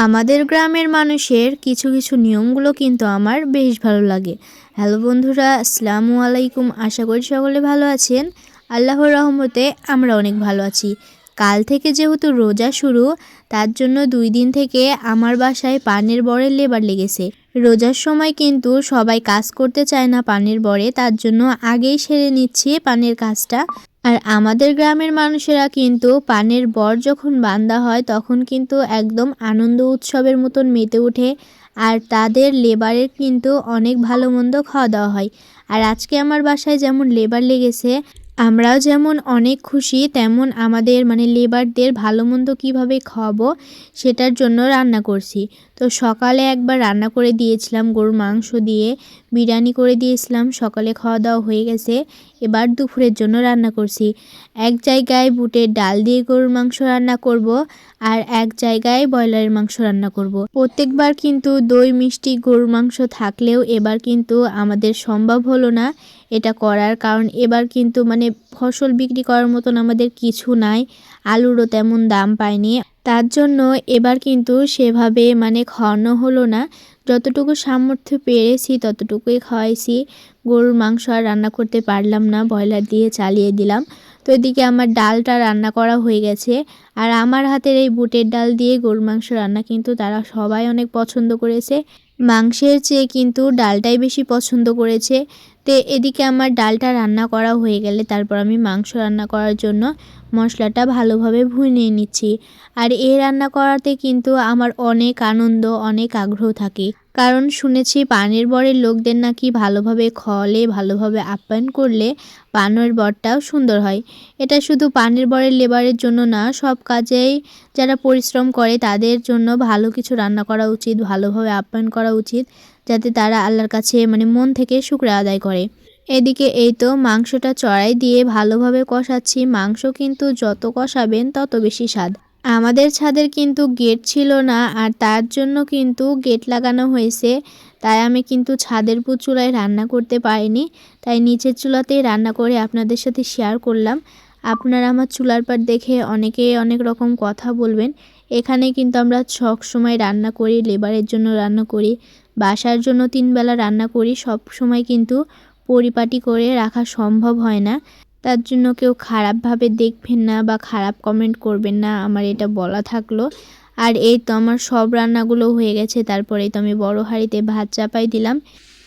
আমাদের গ্রামের মানুষের কিছু কিছু নিয়মগুলো কিন্তু আমার বেশ ভালো লাগে। হ্যালো বন্ধুরা, আসসালামু আলাইকুম। আশা করি সকলে ভালো আছেন। আল্লাহর রহমতে আমরা অনেক ভালো আছি। কাল থেকে যেহেতু রোজা শুরু, তার জন্য দুই দিন থেকে আমার বাসায় পানের বরের লেবার লেগেছে। রোজার সময় কিন্তু সবাই কাজ করতে চায় না পানের বরে, তার জন্য আগেই সেরে নিচ্ছি পানের কাজটা। আর আমাদের গ্রামের মানুষেরা কিন্তু পানের বর যখন বান্দা হয়, তখন কিন্তু একদম আনন্দ উৎসবের মতন মেতে ওঠে। আর তাদের লেবারের কিন্তু অনেক ভালো মন্দ খাওয়া দাওয়া হয়। আর আজকে আমার বাসায় যেমন লেবার লেগেছে আমরাও যেমন অনেক খুশি, তেমন আমাদের মানে লেবারদের ভালো মন্দ কীভাবে খাওয়াবো সেটার জন্য রান্না করছি তো সকালে একবার রান্না করে দিয়েছিলাম গরুর মাংস দিয়ে, বিরিয়ানি করে দিয়েছিলাম, সকালে খাওয়া দাওয়া হয়ে গেছে, এবার দুপুরের জন্য রান্না করছি এক জায়গায় বুটের ডাল দিয়ে গরুর মাংস রান্না করব আর এক জায়গায় ব্রয়লারের মাংস রান্না করব। প্রত্যেকবার কিন্তু দই, মিষ্টি, গরুর মাংস থাকলেও এবার কিন্তু আমাদের সম্ভব হলো না এটা করার, কারণ এবার কিন্তু মানে ফসল বিক্রি করার মতন আমাদের কিছু নাই। আলুরও তেমন দাম পায়নি তার জন্য এবার কিন্তু সেভাবে মানে খাওয়ানো হলো না। যতটুকু সামর্থ্য পেরেছি ততটুকুই খাওয়াইছি। গরুর মাংস আর রান্না করতে পারলাম না, ব্রয়লার দিয়ে চালিয়ে দিলাম। তো এদিকে আমার ডালটা রান্না করা হয়ে গেছে। আর আমার হাতের এই বুটের ডাল দিয়ে গরুর মাংস রান্না কিন্তু তারা সবাই অনেক পছন্দ করেছে। মাংসের চেয়ে কিন্তু ডালটাই বেশি পছন্দ করেছে। তো এদিকে আমার ডালটা রান্না করা হয়ে গেলে তারপর আমি মাংস রান্না করার জন্য মশলাটা ভালোভাবে ভুনিয়ে নিচ্ছি। আর এই রান্না করাতে কিন্তু আমার অনেক আনন্দ, অনেক আগ্রহ থাকে। কারণ শুনেছি পানের বরের লোকদের নাকি ভালোভাবে খলে, ভালোভাবে আপ্যায়ন করলে পানের বরটাও সুন্দর হয়। এটা শুধু পানের বরের লেবারের জন্য না, সব কাজেই যারা পরিশ্রম করে তাদের জন্য ভালো কিছু রান্না করা উচিত, ভালোভাবে আপ্যায়ন করা উচিত, যাতে তারা আল্লাহর কাছে মানে মন থেকে শুক্রে আদায় করে। এদিকে এই তো মাংসটা চড়াই দিয়ে ভালোভাবে কষাচ্ছি। মাংস কিন্তু যত কষাবেন তত বেশি স্বাদ। আমাদের ছাদের কিন্তু গেট ছিল না আর তার জন্য কিন্তু গেট লাগানো হয়েছে। তাই আমি কিন্তু ছাদের পুর চুলায় রান্না করতে পারিনি। তাই নিচের চুলাতেই রান্না করে আপনাদের সাথে শেয়ার করলাম। আপনারা আমার চুলার পার দেখে অনেকে অনেক রকম কথা বলবেন। এখানে কিন্তু আমরা সব সময় রান্না করি, লেবারের জন্য রান্না করি, বাসার জন্য তিনবেলা রান্না করি, সব সময় কিন্তু পরিপাটি করে রাখা সম্ভব হয় না। তার জন্য কেউ খারাপভাবে দেখবেন না বা খারাপ কমেন্ট করবেন না, আমার এটা বলা থাকল। আর এই তো আমার সব রান্নাগুলো হয়ে গেছে, তারপরে তো আমি বড় হাঁড়িতে ভাত চাপাই দিলাম।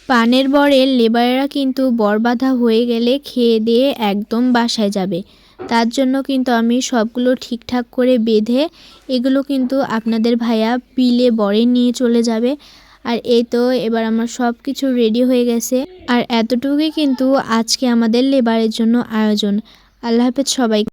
পানের বরের লেবারেরা কিন্তু বরবাধা হয়ে গেলে খেয়ে দিয়ে একদম বাসায় যাবে। তার জন্য কিন্তু আমি সবগুলো ঠিকঠাক করে বেঁধে, এগুলো কিন্তু আপনাদের ভাইয়া পিলে বরে নিয়ে চলে যাবে। আর এই তো এবার আমার সব কিছু রেডি হয়ে গেছে। আর এতটুকুই কিন্তু আজকে আমাদের লেবারের জন্য আয়োজন। আল্লাহ হাফেজ সবাই